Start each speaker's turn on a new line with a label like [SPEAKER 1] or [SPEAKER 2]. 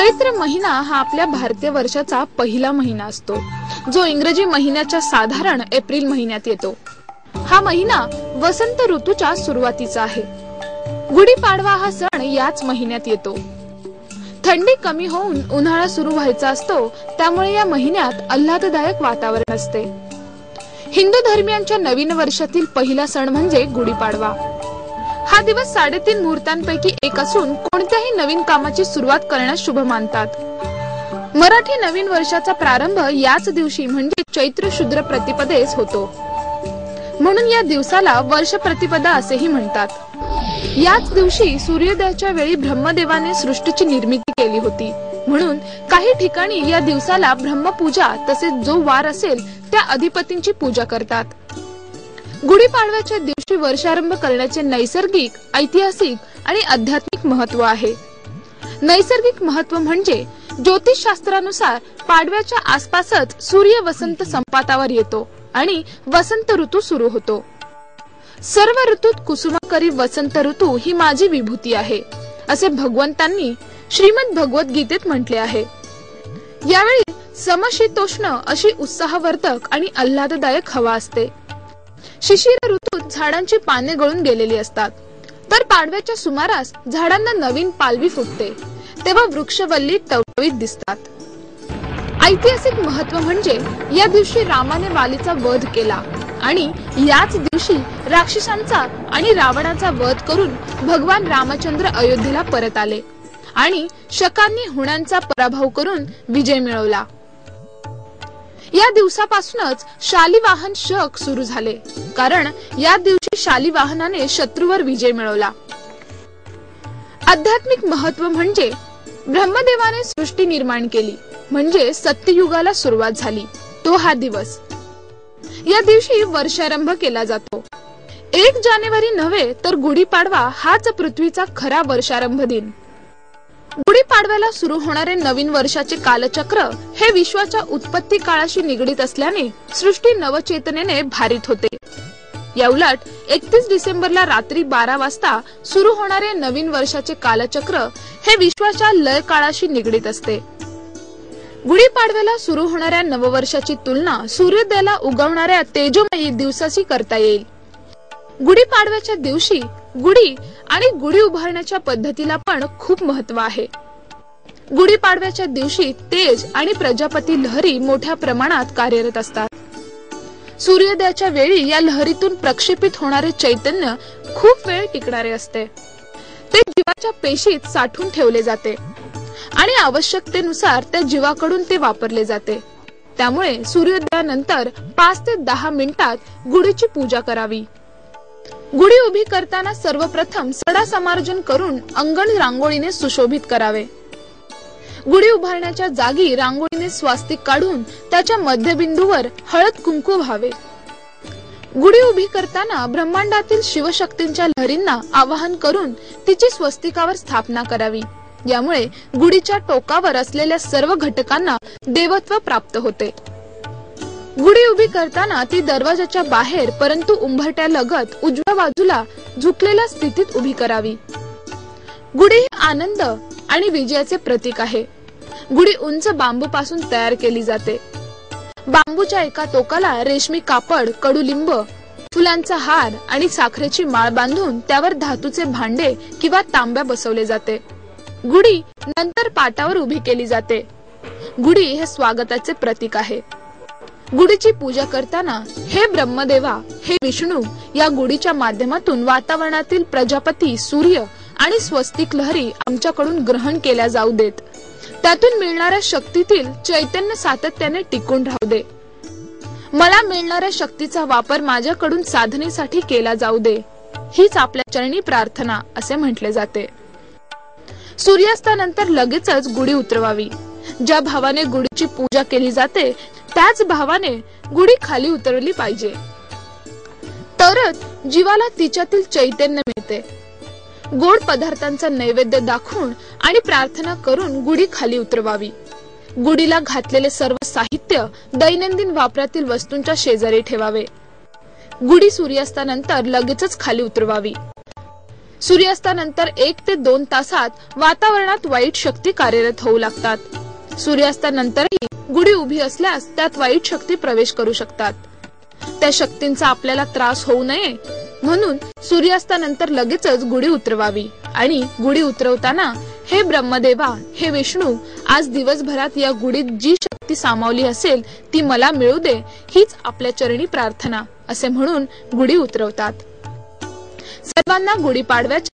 [SPEAKER 1] चैत्र महिना हा आपल्या भारतीय वर्षाचा पहिला महिना असतो. जो इंग्रजी महिन्याच्या साधारण एप्रिल महिन्यात येतो. हा महिना वसंत ऋतूच्या सुरुवातीचा आहे. गुढीपाडवा हा सण याच महिन्यात येतो. थंडी कमी होऊन उन्हाळा सुरू व्हायचा असतो त्यामुळे या महिन्यात आल्हाददायक वातावरण असते. हिंदू धर्मियांच्या नवीन वर्षातील पहिला सण म्हणजे गुढीपाडवा. हा दिवस साडेतीन मुहूर्तांपैकी एक असून कोणत्याही नवीन कामाची सुरुवात करण्यास शुभ मानतात. मराठी नवीन वर्षाचा प्रारंभ याच दिवशी म्हणजे चैत्र शुद्र प्रतिपदेस होतो. म्हणून या दिवसाला वर्ष प्रतिपदा असेही म्हणतात. याच दिवशी सूर्योदयाच्या वेळी ब्रह्मदेवाने सृष्टीची निर्मिती केली होती. म्हणून काही ठिकाणी या दिवसाला ब्रह्मपूजा तसेच जो वार असेल त्या अधिपतींची पूजा करतात. गुढीपाडव्याच्या दिवशी वर्षारंभ करण्याचे नैसर्गिक ऐतिहासिक आणि आध्यात्मिक महत्त्व आहे. नैसर्गिक महत्त्व म्हणजे ज्योतिषशास्त्रानुसार पाडव्याच्या आसपासच सूर्य वसंत संपातावर येतो आणि वसंत ऋतू सुरू होतो. सर्व ऋतूत कुसुमकरी वसंत ऋतू ही माझी विभूती आहे असे भगवंतांनी श्रीमद भगवत गीतेत म्हटले आहे. यावेळी समशीतोष्ण अशी उत्साहवर्धक आणि आल्हाददायक हवा असते. शिशिर ऋतूत झाडांची पाने गळून गेलेली असतात. तर पाडव्याच्या सुमारास झाडांना नवीन पालवी फुटते. तेव्हा वृक्षवल्ली टवटवीत दिसतात. ऐतिहासिक महत्त्व म्हणजे या दिवशी रामाने वालीचा वध केला आणि याच दिवशी राक्षसांचा आणि रावणाचा वध करून भगवान रामचंद्र अयोध्येला परत आले आणि शकांनी हुणांचा पराभव करून विजय मिळवला. या दिवसापासूनच शालिवाहन शक सुरू झाले. कारण या दिवशी शालिवाहनाने शत्रूवर विजय मिळवला. आध्यात्मिक महत्त्व म्हणजे ब्रह्मदेवाने सृष्टी निर्माण केली. म्हणजे सत्ययुगाला सुरुवात झाली. तो हा दिवस. या दिवशी वर्षारंभ केला जातो. एक जानेवारी नव्हे तर गुढीपाडवा हाच पृथ्वीचा खरा वर्षारंभ दिन. गुढीपाडव्याला सुरू होणारे नवीन वर्षाचे कालचक्र हे विश्वाच्या उत्पत्ती काळाशी निगडीत असल्याने सृष्टी नवचेतनेने भारित होते. या उलट एकतीस डिसेंबरला रात्री बारा वाजता सुरू होणारे नवीन वर्षाचे कालचक्र हे विश्वाच्या लय काळाशी निगडीत असते. गुढीपाडव्याला सुरू होणाऱ्या नववर्षाची तुलना सूर्योदयाला उगवणाऱ्या तेजोमयी दिवसाशी करता येईल. गुढीपाडव्याच्या दिवशी गुढी आणि गुढी उभारण्याच्या पद्धतीला पण खूप महत्त्व आहे. गुढीपाडव्याच्या दिवशी तेज आणि प्रजापती लहरी मोठ्या प्रमाणात कार्यरत असतात. सूर्योदयाच्या वेळी या लहरीतून प्रक्षेपित होणारे चैतन्य खूप वेळ टिकणारे असते. ते जीवाच्या पेशीत साठून ठेवले जाते आणि आवश्यकतेनुसार त्या जीवाकडून ते वापरले जाते. त्यामुळे सूर्योदयानंतर पाच ते दहा मिनिटात गुढीची पूजा करावी. गुढी उभी करताना सर्वप्रथम सडा समार्जन करून अंगण रांगोळीने सुशोभित करावे. गुढी उभारण्याच्या जागी रांगोळीने स्वास्तिक काढून त्याच्या मध्यबिंदूवर हळद कुंकू व्हावे. गुढी उभी करताना ब्रह्मांडातील शिवशक्तींच्या लहरींना आवाहन करून तिची स्वस्तिकावर स्थापना करावी. यामुळे गुढीच्या टोकावर असलेल्या सर्व घटकांना देवत्व प्राप्त होते. गुढी उभी करताना ती दरवाजाच्या बाहेर परंतु उंबरट्या लगत उजव्या बाजूला झुकलेल्या स्थितीत उभी करावी. गुढी ही आनंद आणि विजयाचे प्रतीक आहे. गुढी उंच बांबू पासून तयार केली जाते. बांबूच्या एका टोकाला रेशमी कापड कडुलिंब फुलांचा हार आणि साखरेची माळ बांधून त्यावर धातूचे भांडे किंवा तांब्या बसवले जाते. गुढी नंतर पाटावर उभी केली जाते. गुढी हे स्वागताचे प्रतीक आहे. गुढीची पूजा करताना हे ब्रह्मदेवा हे विष्णू या गुढीच्या माध्यमातून वातावरणातील प्रजापती सूर्य आणि स्वस्तिक लहरी आमच्याकडून ग्रहण केल्या जाऊ देत. त्यातून मिळणाऱ्या शक्तीतील चैतन्य सातत्याने टिकून राहू दे. मला मिळणाऱ्या शक्तीचा वापर माझ्याकडून साधनेसाठी केला जाऊ दे. हीच आपल्या चरणी प्रार्थना असे म्हटले जाते. सूर्यास्तानंतर लगेचच गुढी उतरवावी. ज्या भावाने गुढीची पूजा केली जाते त्याच भावाने गुढी खाली उतरली पाहिजे. तरच जीवाला तिच्यातील चैतन्य मिळते. गोड पदार्थांचा नैवेद्य दाखवून आणि प्रार्थना करून गुढी खाली उतरवावी. गुढीला घातलेले सर्व साहित्य दैनंदिन वापरातील वस्तूंच्या शेजारी ठेवावे. गुढी सूर्यास्तानंतर लगेचच खाली उतरवावी. सूर्यास्तानंतर एक ते दोन तासात वातावरणात वाईट शक्ती कार्यरत होऊ लागतात. सूर्यास्तानंतरही गुढी उभी असल्यास त्यात वाईट शक्ती प्रवेश करू शकतात. त्या शक्तींचा आपल्याला त्रास होऊ नये. म्हणून सूर्यास्तानंतर लगेचच गुढी उतरवावी. आणि गुढी उतरवताना हे ब्रह्मदेवा हे विष्णू आज दिवसभरात या गुढीत जी शक्ती सामावली असेल ती मला मिळू दे. हीच आपल्या चरणी प्रार्थना असे म्हणून गुढी उतरवतात. सर्वांना गुढीपाडव्याच्या